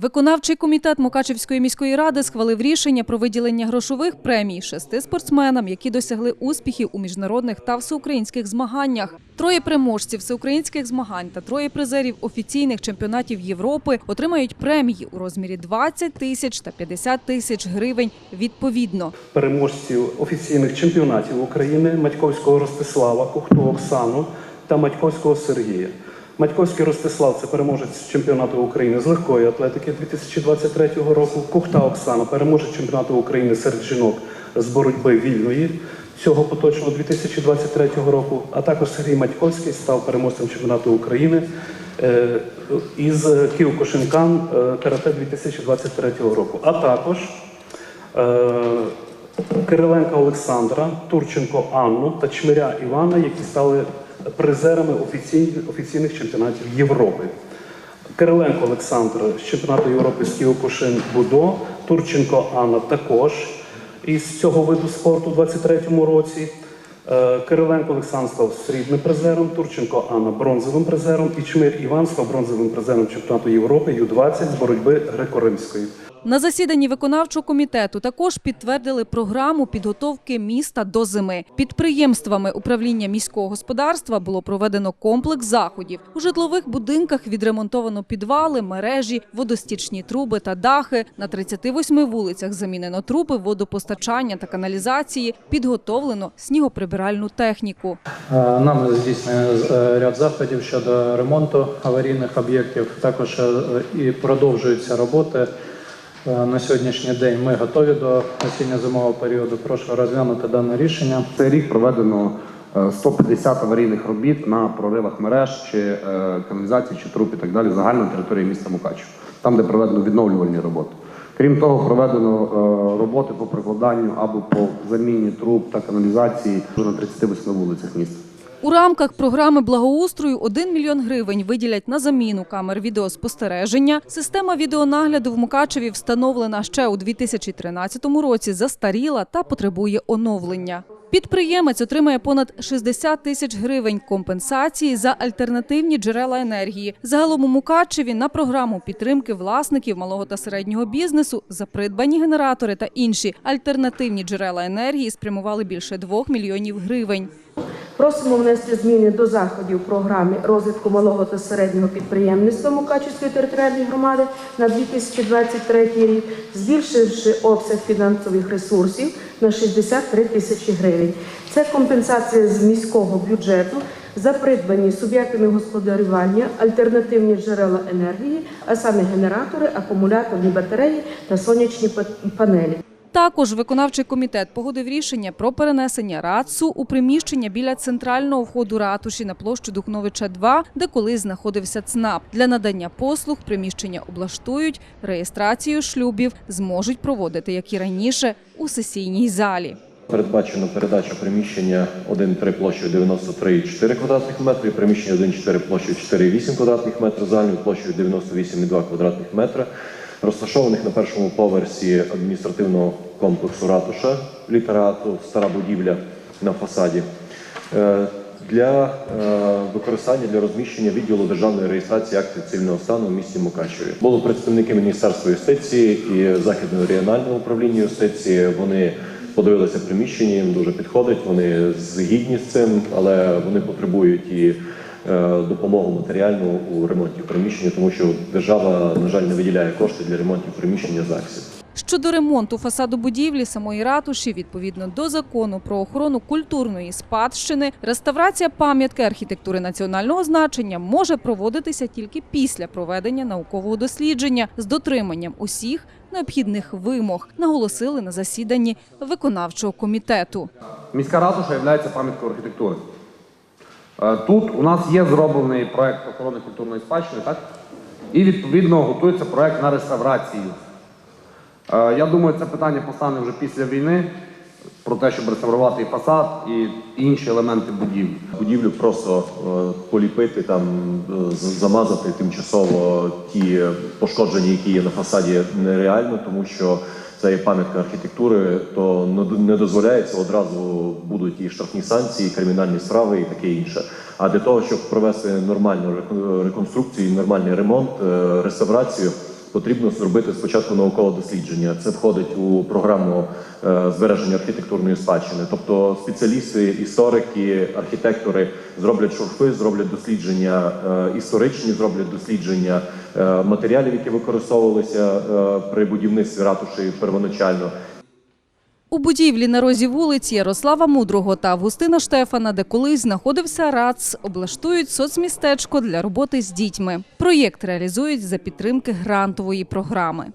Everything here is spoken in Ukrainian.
Виконавчий комітет Мукачевської міської ради схвалив рішення про виділення грошових премій шести спортсменам, які досягли успіхів у міжнародних та всеукраїнських змаганнях. Троє переможців всеукраїнських змагань та троє призерів офіційних чемпіонатів Європи отримають премії у розмірі 20 тисяч та 50 тисяч гривень відповідно. переможців офіційних чемпіонатів України Матьковського Ростислава, Кухту Оксану та Матьковського Сергія. Матьковський Ростислав це переможець чемпіонату України з легкої атлетики 2023 року. Кухта Оксана переможець чемпіонату України серед жінок з боротьби вільної цього поточного 2023 року. А також Сергій Матьковський став переможцем чемпіонату України е, із Київкошинкан е, карате 2023 року. А також Е, Кириленка Олександра, Турченко Анну та Чмиря Івана, які стали призерами офіційних, офіційних чемпіонатів Європи. Кириленко Олександр з чемпіонату Європи з Кіокушин Будо, Турченко Анна також із цього виду спорту у 23-му році. Е, Кириленко Олександр став срібним призером, Турченко Анна бронзовим призером і Чмир Іван став бронзовим призером чемпіонату Європи Ю-20 з боротьби греко-римської. На засіданні виконавчого комітету також підтвердили програму підготовки міста до зими. Підприємствами управління міського господарства було проведено комплекс заходів. У житлових будинках відремонтовано підвали, мережі, водостічні труби та дахи. На 38 вулицях замінено труби водопостачання та каналізації. Підготовлено снігоприбиральну техніку. Е, Нами здійснює е, ряд заходів щодо ремонту аварійних об'єктів. Також е, і продовжуються роботи. Е, На сьогоднішній день ми готові до осінньо-зимового періоду. Прошу розглянути дане рішення. Цей рік проведено е, 150 аварійних робіт на проривах мереж чи е, каналізації, чи труб і так далі загально на території міста Мукачево, там, де проведено відновлювальні роботи. Крім того, проведено е, роботи по прикладанню або по заміні труб та каналізації на 38 вулицях міста. У рамках програми благоустрою 1 мільйон гривень виділять на заміну камер відеоспостереження. Система відеонагляду в Мукачеві встановлена ще у 2013 році, застаріла та потребує оновлення. Підприємець отримає понад 60 тисяч гривень компенсації за альтернативні джерела енергії. Загалом у Мукачеві на програму підтримки власників малого та середнього бізнесу за придбані генератори та інші альтернативні джерела енергії спрямували більше 2 мільйонів гривень. Просимо внести зміни до заходів програми розвитку малого та середнього підприємництва Мукачівської територіальної громади на 2023 рік, збільшивши обсяг фінансових ресурсів на 63 тисячі гривень. Це компенсація з міського бюджету за придбані суб'єктами господарювання альтернативні джерела енергії, а саме генератори, акумуляторні батареї та сонячні панелі. Також виконавчий комітет погодив рішення про перенесення РАЦУ у приміщення біля центрального входу ратуші на площу Духновича 2, де колись знаходився ЦНАП. Для надання послуг приміщення облаштують, реєстрацію шлюбів зможуть проводити, як і раніше, у сесійній залі. Передбачено передача приміщення 1,3 площею 93,4 квадратних метри, приміщення 1,4 площею 4,8 квадратних метрів, загальною площею 98,2 квадратних метра, розташованих на першому поверсі адміністративного комплексу ратуша літерату, стара будівля на фасаді. Е, Для е, використання для розміщення відділу державної реєстрації актів цивільного стану в місті Мукачеві були представники Міністерства юстиції і Західного регіонального управління юстиції. Вони подивилися приміщення, їм дуже підходить. Вони згідні з цим, але вони потребують і допомогу матеріальну у ремонті приміщення, тому що держава, на жаль, не виділяє кошти для ремонтів приміщення ЗАГСів. Щодо ремонту фасаду будівлі самої ратуші, відповідно до закону про охорону культурної спадщини, реставрація пам'ятки архітектури національного значення може проводитися тільки після проведення наукового дослідження з дотриманням усіх необхідних вимог, наголосили на засіданні виконавчого комітету. Міська ратуша є пам'яткою архітектури. Е, Тут у нас є зроблений проект охорони культурної спадщини, так? І відповідно готується проект на реставрацію. Е, Я думаю, це питання постане вже після війни про те, щоб реставрувати і фасад, і інші елементи будівлі. будівлю просто е, поліпити, там замазати тимчасово ті пошкодження, які є на фасаді, нереально, тому що це є пам'ятка архітектури, то не дозволяється одразу будуть і штрафні санкції, і кримінальні справи і таке інше. А для того, щоб провести нормальну реконструкцію, нормальний ремонт, е, реставрацію, потрібно зробити спочатку наукове дослідження. Це входить у програму е, збереження архітектурної спадщини. Тобто спеціалісти, історики, архітектори зроблять шурфи, зроблять дослідження е, історичні, зроблять дослідження е, матеріалів, які використовувалися при будівництві ратуші первоначально. У будівлі на розі вулиць Ярослава Мудрого та Августина Штефана, де колись знаходився РАЦ, облаштують соцмістечко для роботи з дітьми. Проєкт реалізують за підтримки грантової програми.